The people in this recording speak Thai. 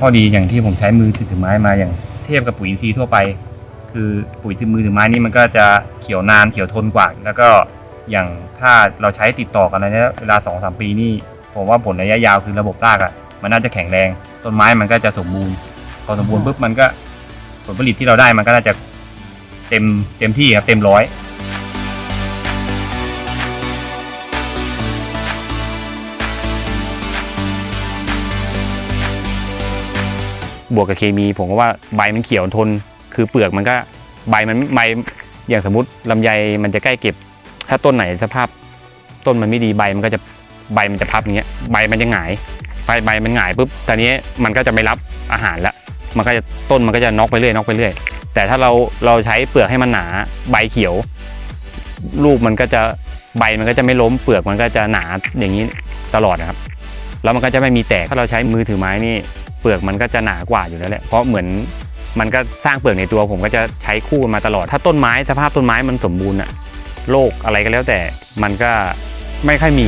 ข้อดีอย่างที่ผมใช้มือถือไม้มาอย่างเทียบกับปุ๋ยอินทรีย์ทั่วไป คือปุ๋ยถือมือถือไม้นี่มันก็จะเขียวนานเขียวทนกว่า แล้วก็อย่างถ้าเราใช้ติดต่อกันในเวลาสองสามปีนี่ผมว่าผลระยะยาวคือระบบรากอะ่ะมันน่าจะแข็งแรง ต้นไม้มันก็จะสมบูรณ์พอสมบูรณ์ปุ๊บมันก็ผลผลิตที่เราได้มันก็น่าจะเต็มเต็มที่ครับเต็มร้อย บวกกับเคมี ผมก็ว่าใบมันเขียวทน คือเปลือกมันก็ใบมันใบอย่างสมมติลำไยมันจะใกล้เก็บ ถ้าต้นไหนสภาพ ต้นมันไม่ดีใบมันก็จะใบมันจะพับอย่างเงี้ยใบมันจะหงายใบใบมันหงายปุ๊บตอนนี้มันก็จะไม่รับอาหารละมันก็จะต้นมันก็จะน็อกไปเรื่อยน็อกไปเรื่อยแต่ถ้าเราเราใช้เปลือกให้มันหนาใบเขียว ลูกมันก็จะใบมันก็จะไม่ล้มเปลือกมันก็จะหนาอย่างนี้ตลอดนะครับ แล้วมันก็จะไม่มีแตกถ้าเราใช้มือถือไม้นี่ ปลือกมันก็จะหนากว่าอยู่แล้วแหละเพราะเหมือนมันก็สร้างเปลือกในตัวผมก็จะใช้คู่มาตลอด ถ้าต้นไม้สภาพต้นไม้มันสมบูรณ์อะโรคอะไรก็แล้วแต่มันก็ไม่ค่อยมี